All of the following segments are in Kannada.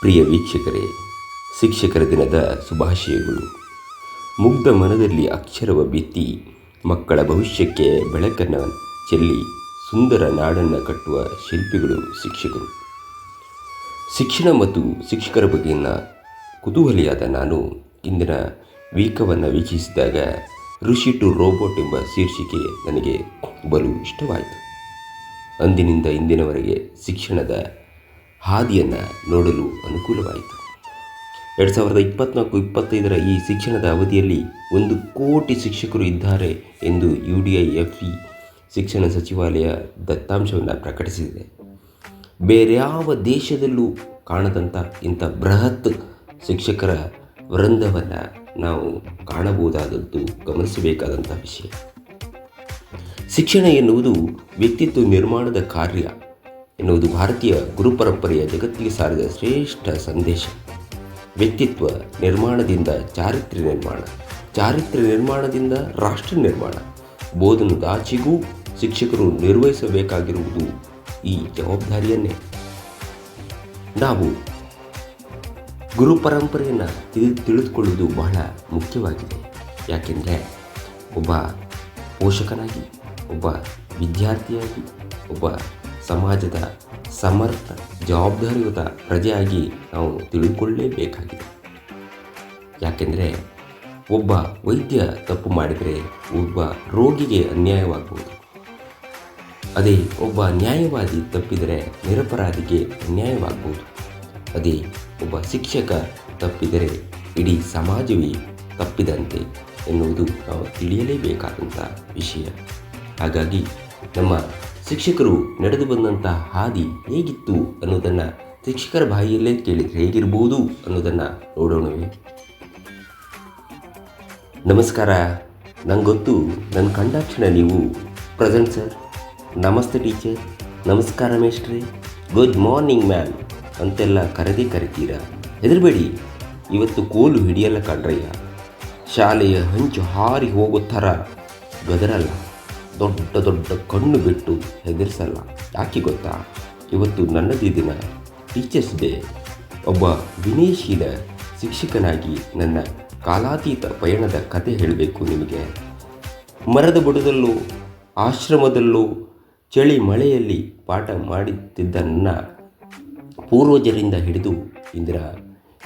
ಪ್ರಿಯ ವೀಕ್ಷಕರೇ, ಶಿಕ್ಷಕರ ದಿನದ ಶುಭಾಶಯಗಳು. ಮುಗ್ಧ ಮನದಲ್ಲಿ ಅಕ್ಷರವ ಬಿತ್ತಿ ಮಕ್ಕಳ ಭವಿಷ್ಯಕ್ಕೆ ಬೆಳಕನ್ನು ಚೆಲ್ಲಿ ಸುಂದರ ನಾಡನ್ನು ಕಟ್ಟುವ ಶಿಲ್ಪಿಗಳು ಶಿಕ್ಷಕರು. ಶಿಕ್ಷಣ ಮತ್ತು ಶಿಕ್ಷಕರ ಬಗೆಗಿನ ಕುತೂಹಲಿಯಾದ ನಾನು ಇಂದಿನ ವೀಕವನ್ನು ವೀಕ್ಷಿಸಿದಾಗ ಋಷಿ ಟು ರೋಬೋಟ್ ಎಂಬ ಶೀರ್ಷಿಕೆ ನನಗೆ ಬಲು ಇಷ್ಟವಾಯಿತು. ಅಂದಿನಿಂದ ಇಂದಿನವರೆಗೆ ಶಿಕ್ಷಣದ ಹಾದಿಯನ್ನು ನೋಡಲು ಅನುಕೂಲವಾಯಿತು. ಎರಡು ಸಾವಿರದ ಇಪ್ಪತ್ನಾಲ್ಕು, ಇಪ್ಪತ್ತೈದರ ಈ ಶಿಕ್ಷಣದ ಅವಧಿಯಲ್ಲಿ ಒಂದು ಕೋಟಿ ಶಿಕ್ಷಕರು ಇದ್ದಾರೆ ಎಂದು U D I F E ಶಿಕ್ಷಣ ಸಚಿವಾಲಯ ದತ್ತಾಂಶವನ್ನು ಪ್ರಕಟಿಸಿದೆ. ಬೇರ್ಯಾವ ದೇಶದಲ್ಲೂ ಕಾಣದಂಥ ಇಂಥ ಬೃಹತ್ ಶಿಕ್ಷಕರ ವೃಂದವನ್ನು ನಾವು ಕಾಣಬಹುದಾದದ್ದು ಗಮನಿಸಬೇಕಾದಂಥ ವಿಷಯ. ಶಿಕ್ಷಣ ಎನ್ನುವುದು ವ್ಯಕ್ತಿತ್ವ ನಿರ್ಮಾಣದ ಕಾರ್ಯ. ಎನ್ನುವುದು ಭಾರತೀಯ ಗುರುಪರಂಪರೆಯ ಜಗತ್ತಿಗೆ ಸಾರಿದ ಶ್ರೇಷ್ಠ ಸಂದೇಶ. ವ್ಯಕ್ತಿತ್ವ ನಿರ್ಮಾಣದಿಂದ ಚಾರಿತ್ರ್ಯ ನಿರ್ಮಾಣ, ಚಾರಿತ್ರ್ಯ ನಿರ್ಮಾಣದಿಂದ ರಾಷ್ಟ್ರ ನಿರ್ಮಾಣ. ಬೋಧನದಾಚೆಗೂ ಶಿಕ್ಷಕರು ನಿರ್ವಹಿಸಬೇಕಾಗಿರುವುದು ಈ ಜವಾಬ್ದಾರಿಯನ್ನೇ. ನಾವು ಗುರು ಪರಂಪರೆಯನ್ನು ತಿಳಿ, ತಿಳಿದುಕೊಳ್ಳುವುದು ಬಹಳ ಮುಖ್ಯವಾಗಿದೆ. ಯಾಕೆಂದರೆ ಒಬ್ಬ ಪೋಷಕನಾಗಿ, ಒಬ್ಬ ವಿದ್ಯಾರ್ಥಿಯಾಗಿ, ಒಬ್ಬ ಸಮಾಜದ ಸಮರ್ಥ, ಜವಾಬ್ದಾರಿಯುತ ಪ್ರಜೆಯಾಗಿ ನಾವು ತಿಳಿದುಕೊಳ್ಳಲೇಬೇಕಾಗಿದೆ ಯಾಕೆಂದರೆ ಒಬ್ಬ ವೈದ್ಯ ತಪ್ಪು ಮಾಡಿದರೆ ಒಬ್ಬ ರೋಗಿಗೆ ಅನ್ಯಾಯವಾಗಬಹುದು ಅದೇ ಒಬ್ಬ ನ್ಯಾಯವಾದಿ ತಪ್ಪಿದರೆ ನಿರಪರಾಧಿಗೆ ಅನ್ಯಾಯವಾಗಬಹುದು ಅದೇ ಒಬ್ಬ ಶಿಕ್ಷಕ ತಪ್ಪಿದರೆ ಇಡೀ ಸಮಾಜವೇ ತಪ್ಪಿದಂತೆ ಎನ್ನುವುದು ನಾವು ತಿಳಿಯಲೇಬೇಕಾದಂಥ ವಿಷಯ. ಹಾಗಾಗಿ ನಮ್ಮ ಶಿಕ್ಷಕರು ನಡೆದು ಬಂದಂತಹ ಹಾದಿ ಹೇಗಿತ್ತು ಅನ್ನೋದನ್ನು ಶಿಕ್ಷಕರ ಬಾಯಿಯಲ್ಲೇ ಕೇಳಿದರೆ ಹೇಗಿರ್ಬೋದು ಅನ್ನೋದನ್ನು ನೋಡೋಣವೇ. ನಮಸ್ಕಾರ. ನಂಗೆ ಗೊತ್ತು ನನ್ನ ಕಂಡಾಕ್ಷಣ ನೀವು ಪ್ರೆಸೆಂಟ್ ಸರ್. ನಮಸ್ತೆ ಟೀಚರ್. ನಮಸ್ಕಾರ ಮೇಷ್ಟ್ರೆ. ಗುಡ್ ಮಾರ್ನಿಂಗ್ ಮ್ಯಾಮ್ ಅಂತೆಲ್ಲ ಕರೆದೇ ಕರಿತೀರಾ? ಹೆದರಬೇಡಿ. ಇವತ್ತು ಕೋಲು ಹಿಡಿಯಲ್ಲ ಕಣ್ರಯ್ಯ. ಶಾಲೆಯ ಹಂಚು ಹಾರಿ ಹೋಗೋ ಥರ ಗದರಲ್ಲ. ದೊಡ್ಡ ದೊಡ್ಡ ಕಣ್ಣು ಬಿಟ್ಟು ಹೆದರಿಸಲ್ಲ. ಯಾಕೆ ಗೊತ್ತಾ? ಇವತ್ತು ನನ್ನದೇ ದಿನ. Teachers day. ಒಬ್ಬ ವಿನಯಶೀಲ ಶಿಕ್ಷಕನಾಗಿ ನನ್ನ ಕಾಲಾತೀತ ಪಯಣದ ಕತೆ ಹೇಳಬೇಕು ನಿಮಗೆ. ಮರದ ಬುಡದಲ್ಲೂ, ಆಶ್ರಮದಲ್ಲೂ, ಚಳಿ ಮಳೆಯಲ್ಲಿ ಪಾಠ ಮಾಡುತ್ತಿದ್ದ ನನ್ನ ಪೂರ್ವಜರಿಂದ ಹಿಡಿದು ಇಂದಿರ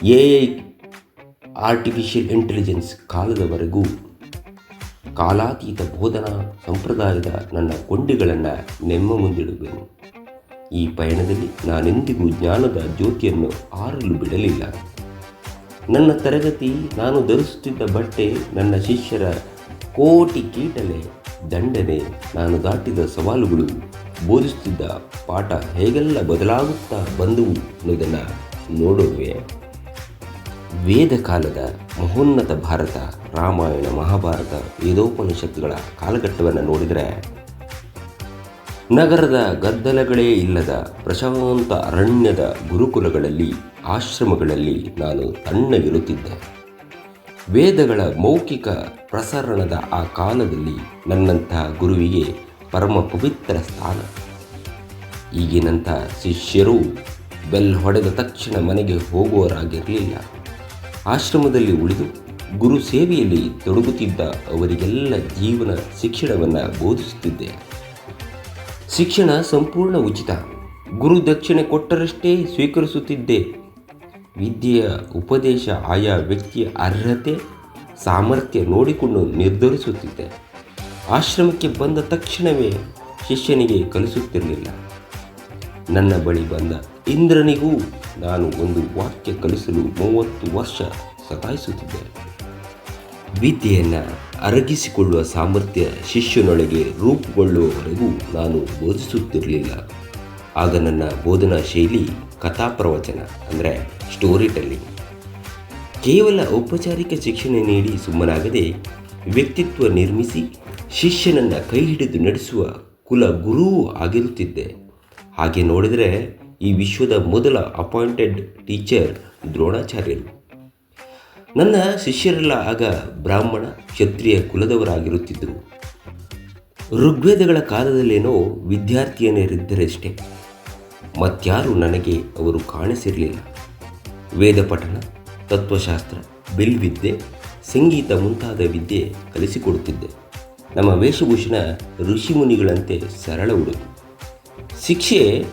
ಎ ಐ, ಆರ್ಟಿಫಿಷಿಯಲ್ ಇಂಟೆಲಿಜೆನ್ಸ್ ಕಾಲದವರೆಗೂ ಕಾಲಾತೀತ ಬೋಧನಾ ಸಂಪ್ರದಾಯದ ನನ್ನ ಕೊಂಡಿಗಳನ್ನು ನೆಮ್ಮ ಮುಂದಿಡುವೆನು. ಈ ಪಯಣದಲ್ಲಿ ನಾನೆಂದಿಗೂ ಜ್ಞಾನದ ಜ್ಯೋತಿಯನ್ನು ಆರಲು ಬಿಡಲಿಲ್ಲ. ನನ್ನ ತರಗತಿ ನಾನು ಧರಿಸುತ್ತಿದ್ದ ಬಟ್ಟೆ ನನ್ನ ಶಿಷ್ಯರ ಕೋಟಿ ಕೀಟಲೆ ದಂಡನೆ ನಾನು ದಾಟಿದ ಸವಾಲುಗಳು ಬೋಧಿಸುತ್ತಿದ್ದ ಪಾಠ ಹೇಗೆಲ್ಲ ಬದಲಾಗುತ್ತಾ ಬಂದವು ಅನ್ನೋದನ್ನು ನೋಡುವೆ. ವೇದ ಕಾಲದ ಮಹೋನ್ನತ ಭಾರತ, ರಾಮಾಯಣ, ಮಹಾಭಾರತ, ವೇದೋಪನಿಷತ್ತುಗಳ ಕಾಲಘಟ್ಟವನ್ನು ನೋಡಿದರೆ ನಗರದ ಗದ್ದಲಗಳೇ ಇಲ್ಲದ ಪ್ರಶಾಂತ ಅರಣ್ಯದ ಗುರುಕುಲಗಳಲ್ಲಿ, ಆಶ್ರಮಗಳಲ್ಲಿ ನಾನು ತಣ್ಣಗಿರುತ್ತಿದ್ದೆ. ವೇದಗಳ ಮೌಖಿಕ ಪ್ರಸರಣದ ಆ ಕಾಲದಲ್ಲಿ ನನ್ನಂತಹ ಗುರುವಿಗೆ ಪರಮ ಪವಿತ್ರ ಸ್ಥಾನ. ಈಗಿನಂಥ ಶಿಷ್ಯರು ಬೆಲ್ ಹೊಡೆದ ತಕ್ಷಣ ಮನೆಗೆ ಹೋಗುವವರಾಗಿರಲಿಲ್ಲ. ಆಶ್ರಮದಲ್ಲಿ ಉಳಿದು ಗುರು ಸೇವೆಯಲ್ಲಿ ತೊಡಗುತ್ತಿದ್ದ ಅವರಿಗೆಲ್ಲ ಜೀವನ ಶಿಕ್ಷಣವನ್ನು ಬೋಧಿಸುತ್ತಿದ್ದೆ. ಶಿಕ್ಷಣ ಸಂಪೂರ್ಣ ಉಚಿತ. ಗುರು ದಕ್ಷಿಣೆ ಕೊಟ್ಟರಷ್ಟೇ ಸ್ವೀಕರಿಸುತ್ತಿದ್ದೆ. ವಿದ್ಯೆಯ ಉಪದೇಶ ಆಯಾ ವ್ಯಕ್ತಿಯ ಅರ್ಹತೆ, ಸಾಮರ್ಥ್ಯ ನೋಡಿಕೊಂಡು ನಿರ್ಧರಿಸುತ್ತಿದ್ದೆ. ಆಶ್ರಮಕ್ಕೆ ಬಂದ ತಕ್ಷಣವೇ ಶಿಷ್ಯನಿಗೆ ಕಲಿಸುತ್ತಿರಲಿಲ್ಲ. ನನ್ನ ಬಳಿ ಬಂದ ಇಂದ್ರನಿಗೂ ನಾನು ಒಂದು ವಾಕ್ಯ ಕಲಿಸಲು ಮೂವತ್ತು ವರ್ಷ ಸತಾಯಿಸುತ್ತಿದ್ದೆ ವಿದ್ಯೆಯನ್ನು ಅರಗಿಸಿಕೊಳ್ಳುವ ಸಾಮರ್ಥ್ಯ ಶಿಷ್ಯನೊಳಗೆ ರೂಪುಗೊಳ್ಳುವವರೆಗೂ ನಾನು ಬೋಧಿಸುತ್ತಿರಲಿಲ್ಲ. ಆಗ ನನ್ನ ಬೋಧನಾ ಶೈಲಿ ಕಥಾಪ್ರವಚನ, ಅಂದರೆ ಸ್ಟೋರಿ ಟೆಲ್ಲಿಂಗ್ ಕೇವಲ ಔಪಚಾರಿಕ ಶಿಕ್ಷಣ ನೀಡಿ ಸುಮ್ಮನಾಗದೆ ವ್ಯಕ್ತಿತ್ವ ನಿರ್ಮಿಸಿ ಶಿಷ್ಯನನ್ನು ಕೈ ಹಿಡಿದು ನಡೆಸುವ ಕುಲ ಗುರುವೂ ಆಗಿರುತ್ತಿದ್ದೆ. ಹಾಗೆ ನೋಡಿದರೆ ಈ ವಿಶ್ವದ ಮೊದಲ ಅಪಾಯಿಂಟೆಡ್ ಟೀಚರ್ ದ್ರೋಣಾಚಾರ್ಯರು. ನನ್ನ ಶಿಷ್ಯರೆಲ್ಲ ಆಗ ಬ್ರಾಹ್ಮಣ, ಕ್ಷತ್ರಿಯ ಕುಲದವರಾಗಿರುತ್ತಿದ್ದರು. ಋಗ್ವೇದಗಳ ಕಾಲದಲ್ಲೇನೋ ವಿದ್ಯಾರ್ಥಿಯನ್ನೇರಿದ್ದರಷ್ಟೇ ಮತ್ಯಾರು ನನಗೆ ಅವರು ಕಾಣಿಸಿರಲಿಲ್ಲ. ವೇದ ಪಠನ ತತ್ವಶಾಸ್ತ್ರ, ಬಿಲ್ವಿದ್ಯೆ, ಸಂಗೀತ ಮುಂತಾದ ವಿದ್ಯೆ ಕಲಿಸಿಕೊಡುತ್ತಿದ್ದೆ. ನಮ್ಮ ವೇಷಭೂಷಣ ಋಷಿಮುನಿಗಳಂತೆ ಸರಳ ಉಡುಪು ಶಿಕ್ಷೆ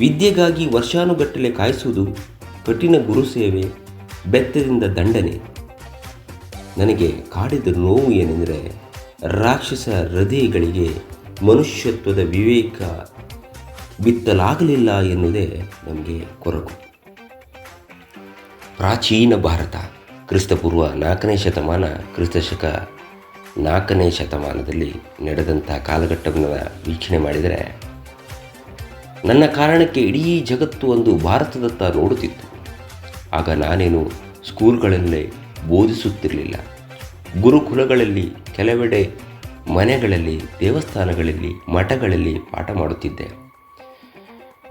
ವಿದ್ಯೆಗಾಗಿ ವರ್ಷಾನುಗಟ್ಟಲೆ ಕಾಯಿಸುವುದು ಕಠಿಣ ಗುರುಸೇವೆ ಬೆತ್ತದಿಂದ ದಂಡನೆ. ನನಗೆ ಕಾಡಿದ ನೋವು ಏನೆಂದರೆ ರಾಕ್ಷಸ ಹೃದಯಗಳಿಗೆ ಮನುಷ್ಯತ್ವದ ವಿವೇಕ ಬಿತ್ತಲಾಗಲಿಲ್ಲ ಎನ್ನುವುದೇ ನಮಗೆ ಕೊರಗು. ಪ್ರಾಚೀನ ಭಾರತ, ಕ್ರಿಸ್ತಪೂರ್ವ ನಾಲ್ಕನೇ ಶತಮಾನ, ಕ್ರಿಸ್ತಶಕ ನಾಲ್ಕನೇ ಶತಮಾನದಲ್ಲಿ ನಡೆದಂಥ ಕಾಲಘಟ್ಟವನ್ನು ವೀಕ್ಷಣೆ ಮಾಡಿದರೆ ನನ್ನ ಕಾರಣಕ್ಕೆ ಇಡೀ ಜಗತ್ತು ಒಂದು ಭಾರತದತ್ತ ನೋಡುತ್ತಿತ್ತು. ಆಗ ನಾನೇನು ಸ್ಕೂಲ್ಗಳಲ್ಲೇ ಬೋಧಿಸುತ್ತಿರಲಿಲ್ಲ. ಗುರುಕುಲಗಳಲ್ಲಿ, ಕೆಲವೆಡೆ ಮನೆಗಳಲ್ಲಿ, ದೇವಸ್ಥಾನಗಳಲ್ಲಿ, ಮಠಗಳಲ್ಲಿ ಪಾಠ ಮಾಡುತ್ತಿದ್ದೆ.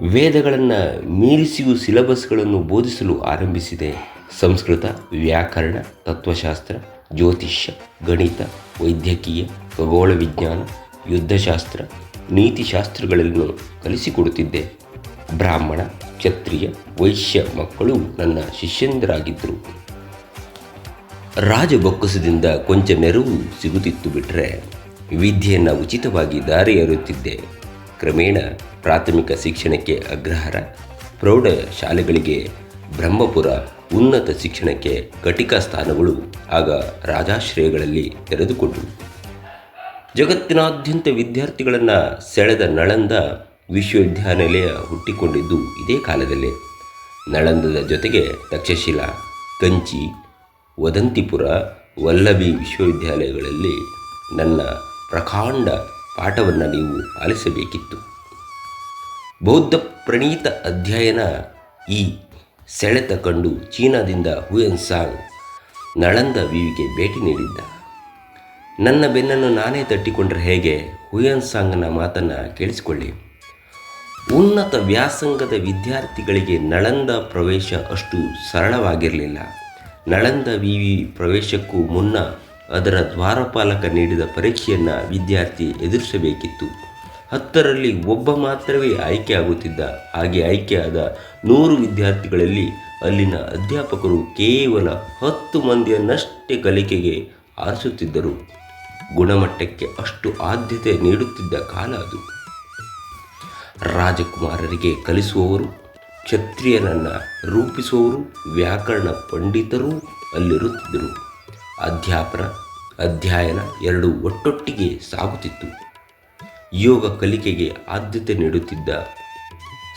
ವೇದಗಳನ್ನು ಮೀರಿಸಿಯೂ ಸಿಲೆಬಸ್ಗಳನ್ನು ಬೋಧಿಸಲು ಆರಂಭಿಸಿದೆ. ಸಂಸ್ಕೃತ, ವ್ಯಾಕರಣ, ತತ್ವಶಾಸ್ತ್ರ, ಜ್ಯೋತಿಷ್ಯ, ಗಣಿತ, ವೈದ್ಯಕೀಯ, ಖಗೋಳ ವಿಜ್ಞಾನ, ಯುದ್ಧಶಾಸ್ತ್ರ ನೀತಿಶಾಸ್ತ್ರಗಳನ್ನು ಕಲಿಸಿಕೊಡುತ್ತಿದ್ದೆ. ಬ್ರಾಹ್ಮಣ, ಕ್ಷತ್ರಿಯ, ವೈಶ್ಯ ಮಕ್ಕಳು ನನ್ನ ಶಿಷ್ಯಂದರಾಗಿದ್ದರು. ರಾಜಬೊಕ್ಕಸದಿಂದ ಕೊಂಚ ನೆರವು ಸಿಗುತ್ತಿತ್ತು ಬಿಟ್ಟರೆ ವಿದ್ಯೆಯನ್ನು ಉಚಿತವಾಗಿ ದಾರಿ ಎರುತ್ತಿದ್ದೆ ಕ್ರಮೇಣ ಪ್ರಾಥಮಿಕ ಶಿಕ್ಷಣಕ್ಕೆ ಅಗ್ರಹಾರ, ಪ್ರೌಢ ಶಾಲೆಗಳಿಗೆ ಬ್ರಹ್ಮಪುರ ಉನ್ನತ ಶಿಕ್ಷಣಕ್ಕೆ ಕಟಿಕಾ ಸ್ಥಾನಗಳು ಆಗ ರಾಜಾಶ್ರಯಗಳಲ್ಲಿ ತೆರೆದುಕೊಂಡವು ಜಗತ್ತಿನಾದ್ಯಂತ ವಿದ್ಯಾರ್ಥಿಗಳನ್ನು ಸೆಳೆದ ನಳಂದ ವಿಶ್ವವಿದ್ಯಾನಿಲಯ ಹುಟ್ಟಿಕೊಂಡಿದ್ದು ಇದೇ ಕಾಲದಲ್ಲೇ. ನಳಂದದ ಜೊತೆಗೆ ತಕ್ಷಶಿಲಾ, ಕಂಚಿ, ವದಂತಿಪುರ, ವಲ್ಲಭಿ ವಿಶ್ವವಿದ್ಯಾಲಯಗಳಲ್ಲಿ ನನ್ನ ಪ್ರಕಾಂಡ ಪಾಠವನ್ನು ನೀವು ಆಲಿಸಬೇಕಿತ್ತು. ಬೌದ್ಧ ಪ್ರಣೀತ ಅಧ್ಯಯನ ಈ ಸೆಳೆತ ಕಂಡು ಚೀನಾದಿಂದ ಹುಯನ್ ಸಾಂಗ್ ನಳಂದ ವಿವಿಗೆ ಭೇಟಿ ನೀಡಿದ್ದ. ನನ್ನ ಬೆನ್ನನ್ನು ನಾನೇ ತಟ್ಟಿಕೊಂಡ್ರೆ ಹೇಗೆ? ಹುಯನ್ ಸಾಂಗ್ನ ಮಾತನ್ನು ಕೇಳಿಸಿಕೊಳ್ಳಿ. ಉನ್ನತ ವ್ಯಾಸಂಗದ ವಿದ್ಯಾರ್ಥಿಗಳಿಗೆ ನಳಂದ ಪ್ರವೇಶ ಅಷ್ಟು ಸರಳವಾಗಿರಲಿಲ್ಲ. ನಳಂದ ವಿವಿ ಪ್ರವೇಶಕ್ಕೂ ಮುನ್ನ ಅದರ ದ್ವಾರಪಾಲಕ ನೀಡಿದ ಪರೀಕ್ಷೆಯನ್ನು ವಿದ್ಯಾರ್ಥಿ ಎದುರಿಸಬೇಕಿತ್ತು. ಹತ್ತರಲ್ಲಿ ಒಬ್ಬ ಮಾತ್ರವೇ ಆಯ್ಕೆ ಆಗುತ್ತಿದ್ದ. ಹಾಗೆ ಆಯ್ಕೆಯಾದ ನೂರು ವಿದ್ಯಾರ್ಥಿಗಳಲ್ಲಿ ಅಲ್ಲಿನ ಅಧ್ಯಾಪಕರು ಕೇವಲ ಹತ್ತು ಮಂದಿಯನ್ನಷ್ಟೇ ಕಲಿಕೆಗೆ ಆರಿಸುತ್ತಿದ್ದರು. ಗುಣಮಟ್ಟಕ್ಕೆ ಅಷ್ಟು ಆದ್ಯತೆ ನೀಡುತ್ತಿದ್ದ ಕಾಲ ಅದು. ರಾಜಕುಮಾರರಿಗೆ ಕಲಿಸುವವರು, ಕ್ಷತ್ರಿಯನನ್ನು ರೂಪಿಸುವವರು, ವ್ಯಾಕರಣ ಪಂಡಿತರೂ ಅಲ್ಲಿರುತ್ತಿದ್ದರು. ಅಧ್ಯಾಪನ, ಅಧ್ಯಯನ ಎರಡು ಒಟ್ಟೊಟ್ಟಿಗೆ ಸಾಗುತ್ತಿತ್ತು. ಯೋಗ ಕಲಿಕೆಗೆ ಆದ್ಯತೆ ನೀಡುತ್ತಿದ್ದ,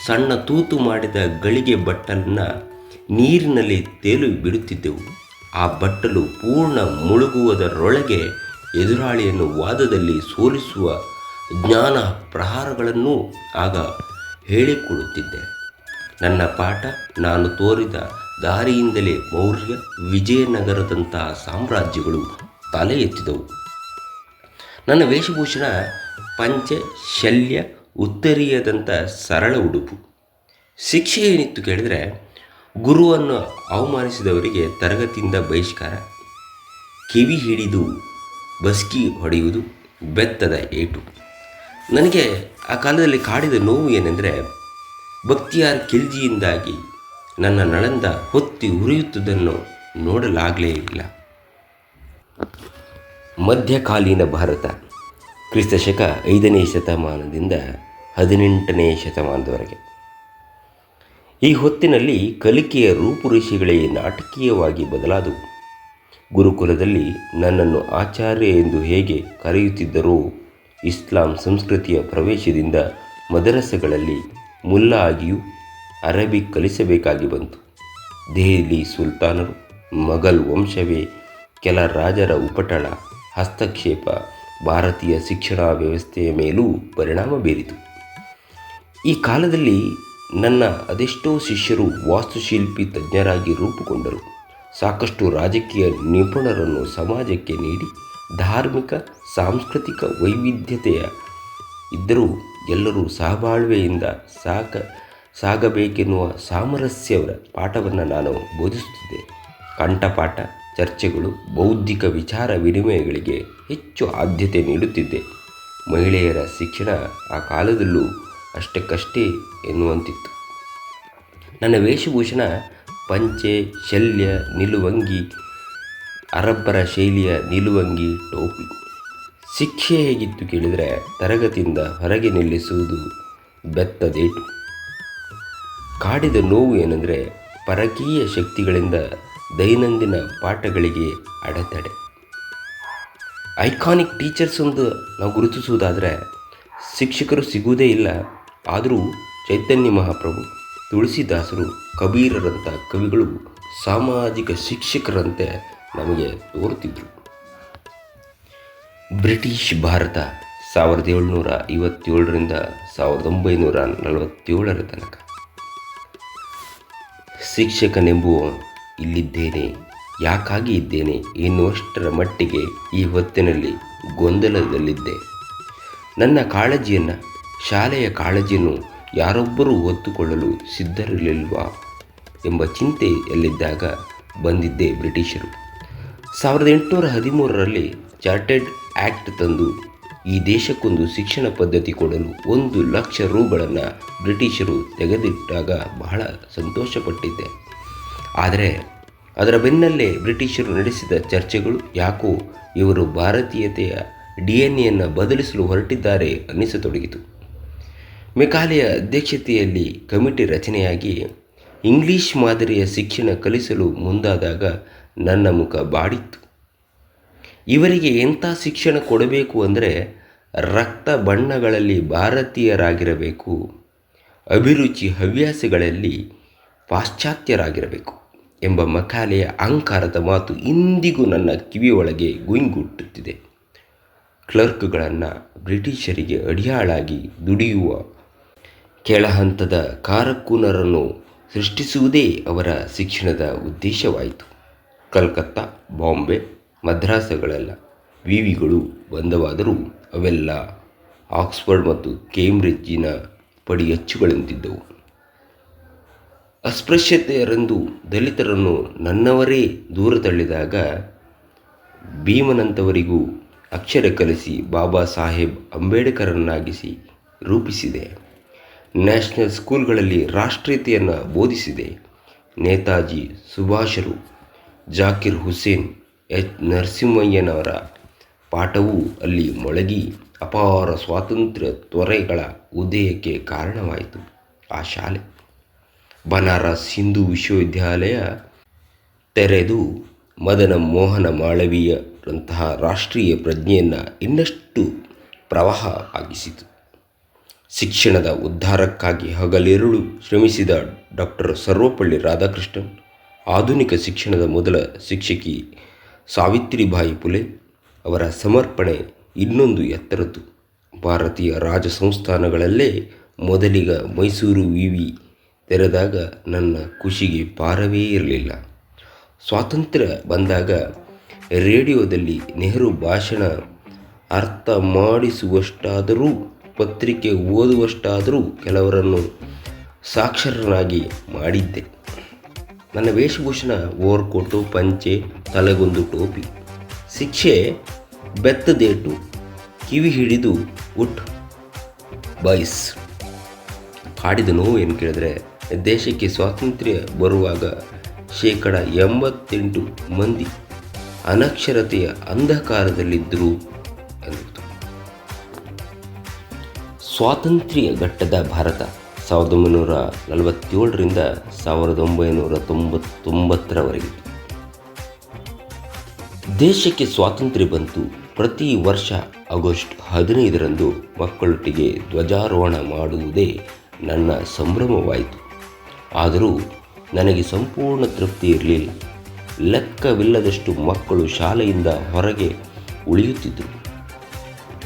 ಸಣ್ಣ ತೂತು ಮಾಡಿದ ಗಳಿಗೆ ಬಟ್ಟಲನ್ನು ನೀರಿನಲ್ಲಿ ತೇಲು ಬಿಡುತ್ತಿದ್ದೆವು. ಆ ಬಟ್ಟಲು ಪೂರ್ಣ ಮುಳುಗುವುದರೊಳಗೆ ಎದುರಾಳಿಯನ್ನು ವಾದದಲ್ಲಿ ಸೋಲಿಸುವ ಜ್ಞಾನ ಪ್ರಹಾರಗಳನ್ನು ಆಗ ಹೇಳಿಕೊಡುತ್ತಿದ್ದೆ. ನನ್ನ ಪಾಠ ನಾನು ತೋರಿದ ದಾರಿಯಿಂದಲೇ ಮೌರ್ಯ ವಿಜಯನಗರದಂತಹ ಸಾಮ್ರಾಜ್ಯಗಳು ತಲೆ ಎತ್ತಿದವು. ನನ್ನ ವೇಷಭೂಷಣ ಪಂಚ, ಶಲ್ಯ, ಉತ್ತರೀಯದಂಥ ಸರಳ ಉಡುಪು. ಶಿಕ್ಷೆ ಏನಿತ್ತು ಕೇಳಿದರೆ ಗುರುವನ್ನು ಅವಮಾನಿಸಿದವರಿಗೆ ತರಗತಿಯಿಂದ ಬಹಿಷ್ಕಾರ. ಕಿವಿ ಹಿಡಿದು ಬಸ್ಕಿ ಹೊಡೆಯುವುದು ಬೆತ್ತದ ಏಟು. ನನಗೆ ಆ ಕಾಲದಲ್ಲಿ ಕಾಡಿದ ನೋವು ಏನೆಂದರೆ, ಭಕ್ತಿಯಾರ್ ಖಿಲ್ಜಿಯಿಂದಾಗಿ ನನ್ನ ನಳಂದ ಹೊತ್ತಿ ಉರಿಯುತ್ತದನ್ನು ನೋಡಲಾಗಲೇ ಇಲ್ಲ. ಮಧ್ಯಕಾಲೀನ ಭಾರತ, ಕ್ರಿಸ್ತಶಕ ಐದನೇ ಶತಮಾನದಿಂದ ಹದಿನೆಂಟನೇ ಶತಮಾನದವರೆಗೆ. ಈ ಹೊತ್ತಿನಲ್ಲಿ ಕಲಿಕೆಯ ರೂಪುರೇಷೆಗಳೇ ನಾಟಕೀಯವಾಗಿ ಬದಲಾದವು. ಗುರುಕುಲದಲ್ಲಿ ನನ್ನನ್ನು ಆಚಾರ್ಯ ಎಂದು ಹೇಗೆ ಕರೆಯುತ್ತಿದ್ದರೋ ಇಸ್ಲಾಂ ಸಂಸ್ಕೃತಿಯ ಪ್ರವೇಶದಿಂದ ಮದರಸಗಳಲ್ಲಿ ಮುಲ್ಲಾ ಆಗಿಯೂ ಅರಬಿಕ್ ಕಲಿಸಬೇಕಾಗಿ ಬಂತು. ದೆಹಲಿ ಸುಲ್ತಾನರು, ಮೊಘಲ್ ವಂಶವೇ ಕೆಲ ರಾಜರ ಉಪಟಳ, ಹಸ್ತಕ್ಷೇಪ, ಭಾರತೀಯ ಶಿಕ್ಷಣ ವ್ಯವಸ್ಥೆಯ ಮೇಲೂ ಪರಿಣಾಮ ಬೀರಿತು. ಈ ಕಾಲದಲ್ಲಿ ನನ್ನ ಅದೆಷ್ಟೋ ಶಿಷ್ಯರು ವಾಸ್ತುಶಿಲ್ಪಿ ತಜ್ಞರಾಗಿ ರೂಪುಗೊಂಡರು. ಸಾಕಷ್ಟು ರಾಜಕೀಯ ನಿಪುಣರನ್ನು ಸಮಾಜಕ್ಕೆ ನೀಡಿ ಧಾರ್ಮಿಕ, ಸಾಂಸ್ಕೃತಿಕ ವೈವಿಧ್ಯತೆಯ ಇದ್ದರೂ ಎಲ್ಲರೂ ಸಹಬಾಳ್ವೆಯಿಂದ ಸಾಕ, ಸಾಗಬೇಕೆನ್ನುವ ಸಾಮರಸ್ಯವರ ಪಾಠವನ್ನು ನಾನು ಬೋಧಿಸುತ್ತಿದ್ದೆ. ಕಂಠಪಾಠ, ಚರ್ಚೆಗಳು, ಬೌದ್ಧಿಕ ವಿಚಾರ ವಿನಿಮಯಗಳಿಗೆ ಹೆಚ್ಚು ಆದ್ಯತೆ ನೀಡುತ್ತಿದ್ದೆ. ಮಹಿಳೆಯರ ಶಿಕ್ಷಣ ಆ ಕಾಲದಲ್ಲೂ ಅಷ್ಟಕ್ಕಷ್ಟೇ ಎನ್ನುವಂತಿತ್ತು. ನನ್ನ ವೇಷಭೂಷಣ ಪಂಚೆ, ಶಲ್ಯ, ನಿಲುವಂಗಿ, ಅರಬ್ಬರ ಶೈಲಿಯ ನಿಲುವಂಗಿ ಟೋಪಿ. ಶಿಕ್ಷೆ ಹೇಗಿತ್ತು ಕೇಳಿದರೆ ತರಗತಿಯಿಂದ ಹೊರಗೆ ನಿಲ್ಲಿಸುವುದು ಬೆತ್ತದೇಟು ಕಾಡಿದ ನೋವು ಏನೆಂದರೆ ಪರಕೀಯ ಶಕ್ತಿಗಳಿಂದ ದೈನಂದಿನ ಪಾಠಗಳಿಗೆ ಅಡೆತಡೆ. ಐಕಾನಿಕ್ ಟೀಚರ್ಸ್ ಒಂದು ನಾವು ಗುರುತಿಸುವುದಾದರೆ ಶಿಕ್ಷಕರು ಸಿಗುವುದೇ ಇಲ್ಲ, ಆದರೂ ಚೈತನ್ಯ ಮಹಾಪ್ರಭು. ತುಳಸಿದಾಸರು ಕಬೀರರಂಥ ಕವಿಗಳು ಸಾಮಾಜಿಕ ಶಿಕ್ಷಕರಂತೆ ನಮಗೆ ತೋರುತ್ತಿದ್ದರು. ಬ್ರಿಟಿಷ್ ಭಾರತ ಸಾವಿರದ ಏಳುನೂರ ಐವತ್ತೇಳರಿಂದ ಸಾವಿರದ ಒಂಬೈನೂರ ನಲವತ್ತೇಳರ ತನಕ. ಶಿಕ್ಷಕನೆಂಬುವ ಇಲ್ಲಿದ್ದೇನೆ, ಯಾಕಾಗಿ ಇದ್ದೇನೆ ಎನ್ನುವಷ್ಟರ ಮಟ್ಟಿಗೆ ಈ ಹೊತ್ತಿನಲ್ಲಿ ಗೊಂದಲದಲ್ಲಿದ್ದೆ. ನನ್ನ ಕಾಳಜಿಯನ್ನು, ಶಾಲೆಯ ಕಾಳಜಿಯನ್ನು ಯಾರೊಬ್ಬರೂ ಹೊತ್ತುಕೊಳ್ಳಲು ಸಿದ್ಧರಿರಲಿಲ್ವಾ ಎಂಬ ಚಿಂತೆ ಎಲ್ಲಿದ್ದಾಗ ಬಂದಿದ್ದೆ ಬ್ರಿಟಿಷರು. ಸಾವಿರದ ಎಂಟುನೂರ ಹದಿಮೂರರಲ್ಲಿ ಚಾರ್ಟೆಡ್ ಆ್ಯಕ್ಟ್ ತಂದು ಈ ದೇಶಕ್ಕೊಂದು ಶಿಕ್ಷಣ ಪದ್ಧತಿ ಕೊಡಲು ಒಂದು ಲಕ್ಷ ರೂಗಳನ್ನು ಬ್ರಿಟಿಷರು ತೆಗೆದಿಟ್ಟಾಗ ಬಹಳ ಸಂತೋಷಪಟ್ಟಿದ್ದೆ. ಆದರೆ ಅದರ ಬೆನ್ನಲ್ಲೇ ಬ್ರಿಟಿಷರು ನಡೆಸಿದ ಚರ್ಚೆಗಳು ಯಾಕೋ ಇವರು ಭಾರತೀಯತೆಯ ಡಿ ಎನ್ ಎಯನ್ನು ಬದಲಿಸಲು ಹೊರಟಿದ್ದಾರೆ ಅನ್ನಿಸತೊಡಗಿತು. ಮೆಕಾಲೆಯ ಅಧ್ಯಕ್ಷತೆಯಲ್ಲಿ ಕಮಿಟಿ ರಚನೆಯಾಗಿ ಇಂಗ್ಲಿಷ್ ಮಾದರಿಯ ಶಿಕ್ಷಣ ಕಲಿಸಲು ಮುಂದಾದಾಗ ನನ್ನ ಮುಖ ಬಾಡಿತ್ತು. ಇವರಿಗೆ ಎಂಥ ಶಿಕ್ಷಣ ಕೊಡಬೇಕು ಅಂದರೆ ರಕ್ತ ಬಣ್ಣಗಳಲ್ಲಿ ಭಾರತೀಯರಾಗಿರಬೇಕು, ಅಭಿರುಚಿ ಹವ್ಯಾಸಗಳಲ್ಲಿ ಪಾಶ್ಚಾತ್ಯರಾಗಿರಬೇಕು ಎಂಬ ಮಕಾಲೆಯ ಅಹಂಕಾರದ ಮಾತು ಇಂದಿಗೂ ನನ್ನ ಕಿವಿಯೊಳಗೆ ಗುಂಗುಟ್ಟುತ್ತಿದೆ. ಕ್ಲರ್ಕ್ಗಳನ್ನು ಬ್ರಿಟಿಷರಿಗೆ ಅಡಿಯಾಳಾಗಿ ದುಡಿಯುವ ಕೆಳಹಂತದ ಕಾರಕೂನರನ್ನು ಸೃಷ್ಟಿಸುವುದೇ ಅವರ ಶಿಕ್ಷಣದ ಉದ್ದೇಶವಾಯಿತು. ಕಲ್ಕತ್ತಾ, ಬಾಂಬೆ, ಮದ್ರಾಸಗಳೆಲ್ಲ ವಿವಿಗಳು ಬಂದವಾದರೂ ಅವೆಲ್ಲ ಆಕ್ಸ್ಫರ್ಡ್ ಮತ್ತು ಕೇಂಬ್ರಿಡ್ಜಿನ ಪಡಿಯಚ್ಚುಗಳಂತಿದ್ದವು. ಅಸ್ಪೃಶ್ಯತೆಯರೆಂದು ದಲಿತರನ್ನು ನನ್ನವರೇ ದೂರ ತಳ್ಳಿದಾಗ ಭೀಮನಂತವರಿಗೂ ಅಕ್ಷರ ಕಲಿಸಿ ಬಾಬಾ ಸಾಹೇಬ್ ಅಂಬೇಡ್ಕರನ್ನಾಗಿಸಿ ರೂಪಿಸಿದೆ. ನ್ಯಾಷನಲ್ ಸ್ಕೂಲ್ಗಳಲ್ಲಿ ರಾಷ್ಟ್ರೀಯತೆಯನ್ನು ಬೋಧಿಸಿದೆ. ನೇತಾಜಿ ಸುಭಾಷರು ಜಾಕಿರ್ ಹುಸೇನ್, ಎಚ್. ನರಸಿಂಹಯ್ಯನವರ ಪಾಠವು ಅಲ್ಲಿ ಮೊಳಗಿ ಅಪಾರ ಸ್ವಾತಂತ್ರ್ಯ ತ್ವರೆಗಳ ಉದಯಕ್ಕೆ ಕಾರಣವಾಯಿತು. ಆ ಶಾಲೆ ಬನಾರಸ್ ಹಿಂದೂ ವಿಶ್ವವಿದ್ಯಾಲಯ ತೆರೆದು ಮದನ ಮೋಹನ ಮಾಳವೀಯರಂತಹ ರಾಷ್ಟ್ರೀಯ ಪ್ರಜ್ಞೆಯನ್ನು ಇನ್ನಷ್ಟು ಪ್ರವಾಹ ಆಗಿಸಿತು. ಶಿಕ್ಷಣದ ಉದ್ಧಾರಕ್ಕಾಗಿ ಹಗಲಿರುಳು ಶ್ರಮಿಸಿದ ಡಾಕ್ಟರ್ ಸರ್ವಪಳ್ಳಿ ರಾಧಾಕೃಷ್ಣನ್, ಆಧುನಿಕ ಶಿಕ್ಷಣದ ಮೊದಲ ಶಿಕ್ಷಕಿ ಸಾವಿತ್ರಿಬಾಯಿ ಪುಲೆ ಅವರ ಸಮರ್ಪಣೆ ಇನ್ನೊಂದು ಎತ್ತರದ್ದು. ಭಾರತೀಯ ರಾಜ ಸಂಸ್ಥಾನಗಳಲ್ಲೇ ಮೊದಲಿಗ ಮೈಸೂರು ವಿವಿ ತೆರೆದಾಗ ನನ್ನ ಖುಷಿಗೆ ಪಾರವೇ ಇರಲಿಲ್ಲ. ಸ್ವಾತಂತ್ರ್ಯ ಬಂದಾಗ ರೇಡಿಯೋದಲ್ಲಿ ನೆಹರು ಭಾಷಣ ಅರ್ಥ ಮಾಡಿಸುವಷ್ಟಾದರೂ ಪತ್ರಿಕೆ ಓದುವಷ್ಟಾದರೂ ಕೆಲವರನ್ನು ಸಾಕ್ಷರನಾಗಿ ಮಾಡಿದ್ದೆ. ನನ್ನ ವೇಷಭೂಷಣ ಓವರ್ಕೋಟು ಪಂಚೆ, ತಲೆಗೊಂದು ಟೋಪಿ, ಶಿಕ್ಷೆ ಬೆತ್ತದೇಟು, ಕಿವಿ ಹಿಡಿದು ಉಟ್ ಬಾಯ್ಸ್ ಕಾಡಿದ ನೋವು ಏನು ಕೇಳಿದ್ರೆ, ದೇಶಕ್ಕೆ ಸ್ವಾತಂತ್ರ್ಯ ಬರುವಾಗ ಶೇಕಡ ಎಂಬತ್ತೆಂಟು ಮಂದಿ ಅನಕ್ಷರತೆಯ ಅಂಧಕಾರದಲ್ಲಿದ್ದರು ಎಂದಿತು ಸ್ವಾತಂತ್ರ್ಯ ಘಟ್ಟದ ಭಾರತ. ಸಾವಿರದ ಒಂಬೈನೂರ ನಲವತ್ತೇಳರಿಂದ ಸಾವಿರದ ಒಂಬೈನೂರ ತೊಂಬತ್ತೊಂಬತ್ತರವರೆಗೆ. ದೇಶಕ್ಕೆ ಸ್ವಾತಂತ್ರ್ಯ ಬಂತು ಪ್ರತಿ ವರ್ಷ ಆಗಸ್ಟ್ ಹದಿನೈದರಂದು ಮಕ್ಕಳೊಟ್ಟಿಗೆ ಧ್ವಜಾರೋಹಣ ಮಾಡುವುದೇ ನನ್ನ ಸಂಭ್ರಮವಾಯಿತು. ಆದರೂ ನನಗೆ ಸಂಪೂರ್ಣ ತೃಪ್ತಿ ಇರಲಿಲ್ಲ. ಲೆಕ್ಕವಿಲ್ಲದಷ್ಟು ಮಕ್ಕಳು ಶಾಲೆಯಿಂದ ಹೊರಗೆ ಉಳಿಯುತ್ತಿದ್ದರು.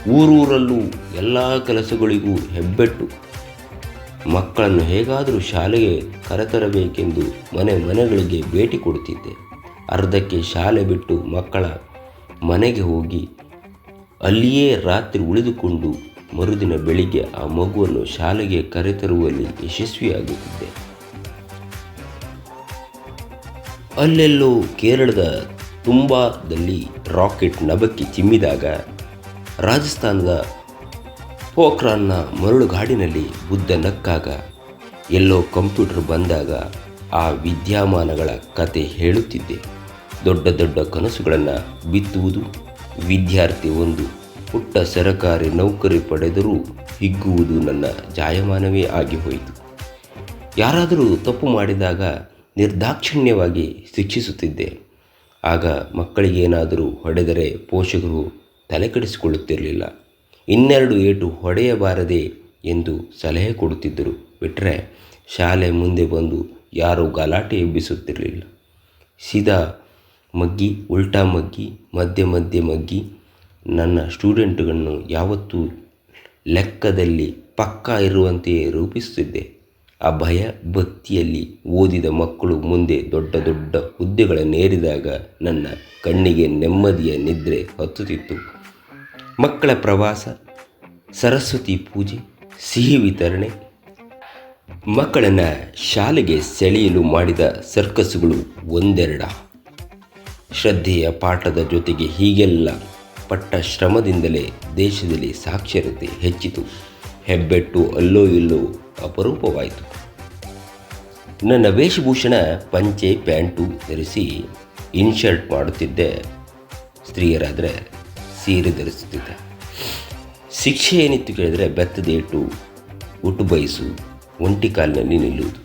ಊರೂರಲ್ಲೂ ಎಲ್ಲ ಕೆಲಸಗಳಿಗೂ ಹೆಬ್ಬೆಟ್ಟು. ಮಕ್ಕಳನ್ನು ಹೇಗಾದರೂ ಶಾಲೆಗೆ ಕರೆತರಬೇಕೆಂದು ಮನೆ ಮನೆಗಳಿಗೆ ಭೇಟಿ ಕೊಡುತ್ತಿದ್ದೆ. ಅರ್ಧಕ್ಕೆ ಶಾಲೆ ಬಿಟ್ಟು ಮಕ್ಕಳ ಮನೆಗೆ ಹೋಗಿ ಅಲ್ಲಿಯೇ ರಾತ್ರಿ ಉಳಿದುಕೊಂಡು ಮರುದಿನ ಬೆಳಿಗ್ಗೆ ಆ ಮಗುವನ್ನು ಶಾಲೆಗೆ ಕರೆತರುವಲ್ಲಿ ಯಶಸ್ವಿಯಾಗುತ್ತಿದ್ದೆ. ಅಲ್ಲೆಲ್ಲೋ ಕೇರಳದ ತುಂಬಾದಲ್ಲಿ ರಾಕೆಟ್ ನಭಕ್ಕೆ ಚಿಮ್ಮಿದಾಗ ರಾಜಸ್ಥಾನದ ಪೋಖ್ರಾನ್ನ ಮರಳುಗಾಡಿನಲ್ಲಿ ಬುದ್ಧ ನಕ್ಕಾಗ ಎಲ್ಲೋ ಕಂಪ್ಯೂಟರ್ ಬಂದಾಗ ಆ ವಿದ್ಯಮಾನಗಳ ಕತೆ ಹೇಳುತ್ತಿದ್ದೆ. ದೊಡ್ಡ ದೊಡ್ಡ ಕನಸುಗಳನ್ನು ಬಿತ್ತುವುದು ವಿದ್ಯಾರ್ಥಿ ಒಂದು ಪುಟ್ಟ ಸರಕಾರಿ ನೌಕರಿ ಪಡೆದರೂ ಹಿಗ್ಗುವುದು ನನ್ನ ಜಾಯಮಾನವೇ ಆಗಿ ಹೋಯಿತು. ಯಾರಾದರೂ ತಪ್ಪು ಮಾಡಿದಾಗ ನಿರ್ದಾಕ್ಷಿಣ್ಯವಾಗಿ ಶಿಕ್ಷಿಸುತ್ತಿದ್ದೆ. ಆಗ ಮಕ್ಕಳಿಗೇನಾದರೂ ಹೊಡೆದರೆ ಪೋಷಕರು ತಲೆ ಕೆಡಿಸಿಕೊಳ್ಳುತ್ತಿರಲಿಲ್ಲ ಇನ್ನೆರಡು ಏಟು ಹೊಡೆಯಬಾರದೆ ಎಂದು ಸಲಹೆ ಕೊಡುತ್ತಿದ್ದರು. ಬಿಟ್ಟರೆ ಶಾಲೆ ಮುಂದೆ ಬಂದು ಯಾರೂ ಗಲಾಟೆ ಎಬ್ಬಿಸುತ್ತಿರಲಿಲ್ಲ. ಸೀದಾ ಮಗ್ಗಿ, ಉಲ್ಟಾ ಮಗ್ಗಿ, ಮಧ್ಯ ಮಧ್ಯೆ ಮಗ್ಗಿ, ನನ್ನ ಸ್ಟೂಡೆಂಟ್ಗಳನ್ನು ಯಾವತ್ತೂ ಲೆಕ್ಕದಲ್ಲಿ ಪಕ್ಕಾ ಇರುವಂತೆಯೇ ರೂಪಿಸುತ್ತಿದ್ದೆ. ಆ ಭಯ ಭಕ್ತಿಯಲ್ಲಿ ಓದಿದ ಮಕ್ಕಳು ಮುಂದೆ ದೊಡ್ಡ ದೊಡ್ಡ ಹುದ್ದೆಗಳನ್ನೇರಿದಾಗ ನನ್ನ ಕಣ್ಣಿಗೆ ನೆಮ್ಮದಿಯ ನಿದ್ರೆ ಹತ್ತುತ್ತಿತ್ತು. ಮಕ್ಕಳ ಪ್ರವಾಸ, ಸರಸ್ವತಿ ಪೂಜೆ, ಸಿಹಿ ವಿತರಣೆ, ಮಕ್ಕಳನ್ನು ಶಾಲೆಗೆ ಸೆಳೆಯಲು ಮಾಡಿದ ಸರ್ಕಸ್ಗಳು ಒಂದೆರಡ. ಶ್ರದ್ಧೆಯ ಪಾಠದ ಜೊತೆಗೆ ಹೀಗೆಲ್ಲ ಪಟ್ಟ ಶ್ರಮದಿಂದಲೇ ದೇಶದಲ್ಲಿ ಸಾಕ್ಷರತೆ ಹೆಚ್ಚಿತು. ಹೆಬ್ಬೆಟ್ಟು ಅಲ್ಲೋ ಇಲ್ಲೋ ಅಪರೂಪವಾಯಿತು. ನನ್ನ ವೇಷಭೂಷಣ ಪಂಚೆ, ಪ್ಯಾಂಟು ಧರಿಸಿ ಇನ್ಶರ್ಟ್ ಮಾಡುತ್ತಿದ್ದೆ. ಸ್ತ್ರೀಯರಾದರೆ ಸೀರೆ ಧರಿಸುತ್ತಿದ್ದ. ಶಿಕ್ಷೆ ಏನಿತ್ತು ಕೇಳಿದರೆ ಬೆತ್ತದೇಟು ಉಟ್ಟು ಬಯಸು, ಒಂಟಿ ಕಾಲಿನಲ್ಲಿ ನಿಲ್ಲುವುದು.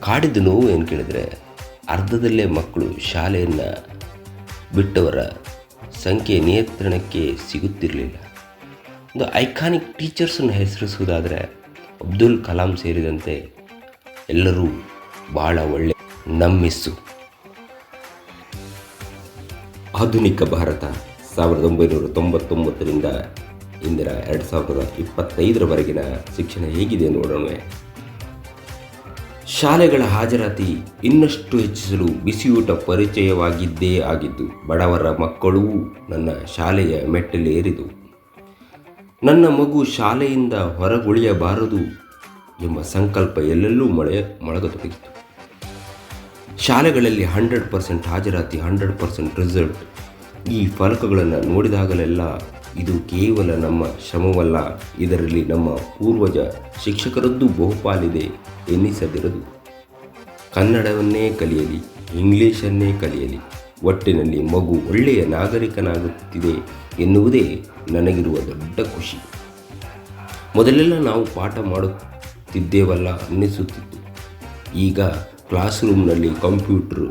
ಕಾಡಿದ ನೋವು ಏನು ಕೇಳಿದರೆ, ಅರ್ಧದಲ್ಲೇ ಮಕ್ಕಳು ಶಾಲೆಯನ್ನು ಬಿಟ್ಟವರ ಸಂಖ್ಯೆ ನಿಯಂತ್ರಣಕ್ಕೆ ಸಿಗುತ್ತಿರಲಿಲ್ಲ. ಒಂದು ಐಕಾನಿಕ್ ಟೀಚರ್ಸನ್ನು ಹೆಸರಿಸುವುದಾದರೆ, ಅಬ್ದುಲ್ ಕಲಾಂ ಸೇರಿದಂತೆ ಎಲ್ಲರೂ ಭಾಳ ಒಳ್ಳೆ ನಮ್ಮಿಸ್ಸು. ಆಧುನಿಕ ಭಾರತ. ಸಾವಿರದ ಒಂಬೈನೂರ ತೊಂಬತ್ತೊಂಬತ್ತರಿಂದ ಇಂದಿನ ಎರಡು ಸಾವಿರದ ಇಪ್ಪತ್ತೈದರವರೆಗಿನ ಶಿಕ್ಷಣ ಹೇಗಿದೆ ನೋಡೋಣ. ಶಾಲೆಗಳ ಹಾಜರಾತಿ ಇನ್ನಷ್ಟು ಹೆಚ್ಚಿಸಲು ಬಿಸಿಯೂಟ ಪರಿಚಯವಾಗಿದ್ದೇ ಆಗಿದ್ದು, ಬಡವರ ಮಕ್ಕಳೂ ನನ್ನ ಶಾಲೆಯ ಮೆಟ್ಟಲೇರಿದು ನನ್ನ ಮಗು ಶಾಲೆಯಿಂದ ಹೊರಗುಳಿಯಬಾರದು ಎಂಬ ಸಂಕಲ್ಪ ಎಲ್ಲೆಲ್ಲೂ ಮಳೆ ಮೊಳಗತೊಡಗಿತು ಶಾಲೆಗಳಲ್ಲಿ ಹಂಡ್ರೆಡ್ ಪರ್ಸೆಂಟ್ ಹಾಜರಾತಿ, ಹಂಡ್ರೆಡ್ ಪರ್ಸೆಂಟ್ ರಿಸಲ್ಟ್ ಈ ಫಲಕಗಳನ್ನು ನೋಡಿದಾಗಲೆಲ್ಲ ಇದು ಕೇವಲ ನಮ್ಮ ಶ್ರಮವಲ್ಲ, ಇದರಲ್ಲಿ ನಮ್ಮ ಪೂರ್ವಜ ಶಿಕ್ಷಕರದ್ದು ಬಹುಪಾಲಿದೆ ಎನ್ನಿಸದಿರದು. ಕನ್ನಡವನ್ನೇ ಕಲಿಯಲಿ, ಇಂಗ್ಲೀಷನ್ನೇ ಕಲಿಯಲಿ, ಒಟ್ಟಿನಲ್ಲಿ ಮಗು ಒಳ್ಳೆಯ ನಾಗರಿಕನಾಗುತ್ತಿದೆ ಎನ್ನುವುದೇ ನನಗಿರುವ ದೊಡ್ಡ ಖುಷಿ. ಮೊದಲೆಲ್ಲ ನಾವು ಪಾಠ ಮಾಡುತ್ತಿದ್ದೇವಲ್ಲ ಅನ್ನಿಸುತ್ತಿತ್ತು. ಈಗ ಕ್ಲಾಸ್ ರೂಮ್ನಲ್ಲಿ ಕಂಪ್ಯೂಟರ್,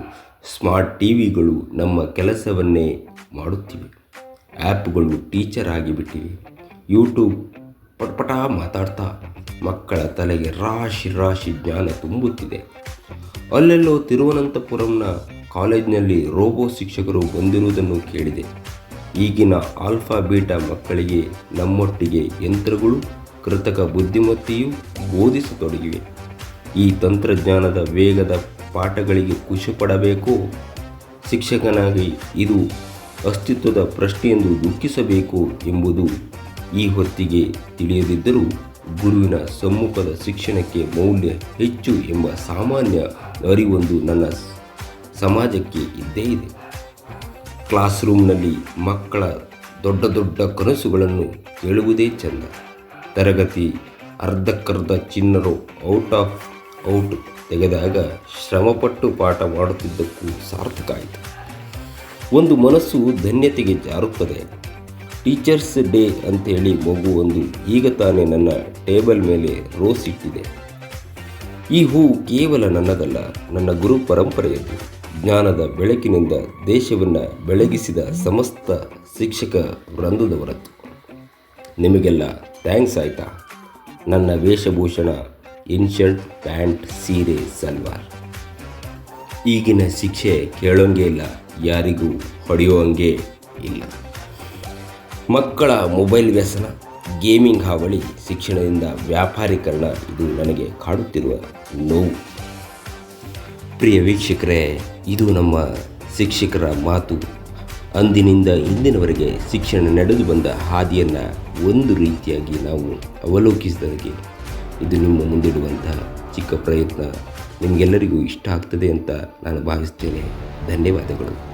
ಸ್ಮಾರ್ಟ್ ಟಿ ವಿಗಳು ನಮ್ಮ ಕೆಲಸವನ್ನೇ ಮಾಡುತ್ತಿವೆ. ಆ್ಯಪ್ಗಳು ಟೀಚರ್ ಆಗಿಬಿಟ್ಟಿವೆ. ಯೂಟ್ಯೂಬ್ ಪಟಪಟ ಮಾತಾಡ್ತಾ ಮಕ್ಕಳ ತಲೆಗೆ ರಾಶಿ ರಾಶಿ ಜ್ಞಾನ ತುಂಬುತ್ತಿದೆ. ಅಲ್ಲೆಲ್ಲೋ ತಿರುವನಂತಪುರಂನ ಕಾಲೇಜಿನಲ್ಲಿ ರೋಬೋ ಶಿಕ್ಷಕರು ಬಂದಿರುವುದನ್ನು ಕೇಳಿದೆ. ಈಗಿನ ಆಲ್ಫಾ ಬೀಟಾ ಮಕ್ಕಳಿಗೆ ನಮ್ಮೊಟ್ಟಿಗೆ ಯಂತ್ರಗಳು, ಕೃತಕ ಬುದ್ಧಿಮತ್ತೆಯು ಬೋಧಿಸತೊಡಗಿವೆ. ಈ ತಂತ್ರಜ್ಞಾನದ ವೇಗದ ಪಾಠಗಳಿಗೆ ಖುಷಿಪಡಬೇಕೋ ಶಿಕ್ಷಕನಾಗಿ ಇದು ಅಸ್ತಿತ್ವದ ಪ್ರಶ್ನೆಯೆಂದು ದುಃಖಿಸಬೇಕು ಎಂಬುದು ಈ ಹೊತ್ತಿಗೆ ತಿಳಿಯದಿದ್ದರೂ ಗುರುವಿನ ಸಮ್ಮುಖದ ಶಿಕ್ಷಣಕ್ಕೆ ಮೌಲ್ಯ ಹೆಚ್ಚು ಎಂಬ ಸಾಮಾನ್ಯ ಅರಿವೊಂದು ನನ್ನ ಸಮಾಜಕ್ಕೆ ಇದ್ದೇ ಇದೆ. ಕ್ಲಾಸ್ ರೂಮ್ನಲ್ಲಿ ಮಕ್ಕಳ ದೊಡ್ಡ ದೊಡ್ಡ ಕನಸುಗಳನ್ನು ಕೇಳುವುದೇ ಚೆಂದ. ತರಗತಿ ಅರ್ಧಕ್ಕರ್ಧ ಚಿನ್ನರು ಔಟ್ ಆಫ್ ಔಟ್ ತೆಗೆದಾಗ ಶ್ರಮಪಟ್ಟು ಪಾಠ ಮಾಡುತ್ತಿದ್ದಕ್ಕೂ ಸಾರ್ಥಕ ಆಯಿತು. ಒಂದು ಮನಸ್ಸು ಧನ್ಯತೆಗೆ ಜಾರುತ್ತದೆ. ಟೀಚರ್ಸ್ ಡೇ ಅಂತೇಳಿ ಮಗು ಒಂದು ಈಗ ತಾನೇ ನನ್ನ ಟೇಬಲ್ ಮೇಲೆ ರೋಸ್ ಇಟ್ಟಿದೆ. ಈ ಹೂ ಕೇವಲ ನನ್ನದಲ್ಲ, ನನ್ನ ಗುರು ಪರಂಪರೆಯದು ಜ್ಞಾನದ ಬೆಳಕಿನಿಂದ ದೇಶವನ್ನು ಬೆಳಗಿಸಿದ ಸಮಸ್ತ ಶಿಕ್ಷಕ ವೃಂದದವರದ್ದು. ನಿಮಗೆಲ್ಲ ಥ್ಯಾಂಕ್ಸ್ ಆಯಿತಾ? ನನ್ನ ವೇಷಭೂಷಣ, ಇನ್ಶರ್ಟ್, ಪ್ಯಾಂಟ್, ಸೀರೆ, ಸಲ್ವಾರ್. ಈಗಿನ ಶಿಕ್ಷೆ ಕೇಳೋಂಗೇ ಇಲ್ಲ. ಯಾರಿಗೂ ಹೊಡೆಯುವಂಗೆ ಇಲ್ಲ. ಮಕ್ಕಳ ಮೊಬೈಲ್ ವ್ಯಸನ, ಗೇಮಿಂಗ್ ಹಾವಳಿ, ಶಿಕ್ಷಣದಿಂದ ವ್ಯಾಪಾರೀಕರಣ ಇದು ನನಗೆ ಕಾಡುತ್ತಿರುವ ನೋವು. ಪ್ರಿಯ ವೀಕ್ಷಕರೇ, ಇದು ನಮ್ಮ ಶಿಕ್ಷಕರ ಮಾತು. ಅಂದಿನಿಂದ ಇಂದಿನವರೆಗೆ ಶಿಕ್ಷಣ ನಡೆದು ಬಂದ ಹಾದಿಯನ್ನು ಒಂದು ರೀತಿಯಾಗಿ ನಾವು ಅವಲೋಕಿಸಿದಾಗೆ ಇದು ನಿಮ್ಮ ಮುಂದಿಡುವಂತಹ ಚಿಕ್ಕ ಪ್ರಯತ್ನ. ನಿಮಗೆಲ್ಲರಿಗೂ ಇಷ್ಟ ಆಗ್ತದೆ ಅಂತ ನಾನು ಭಾವಿಸ್ತೇನೆ. ಧನ್ಯವಾದಗಳು.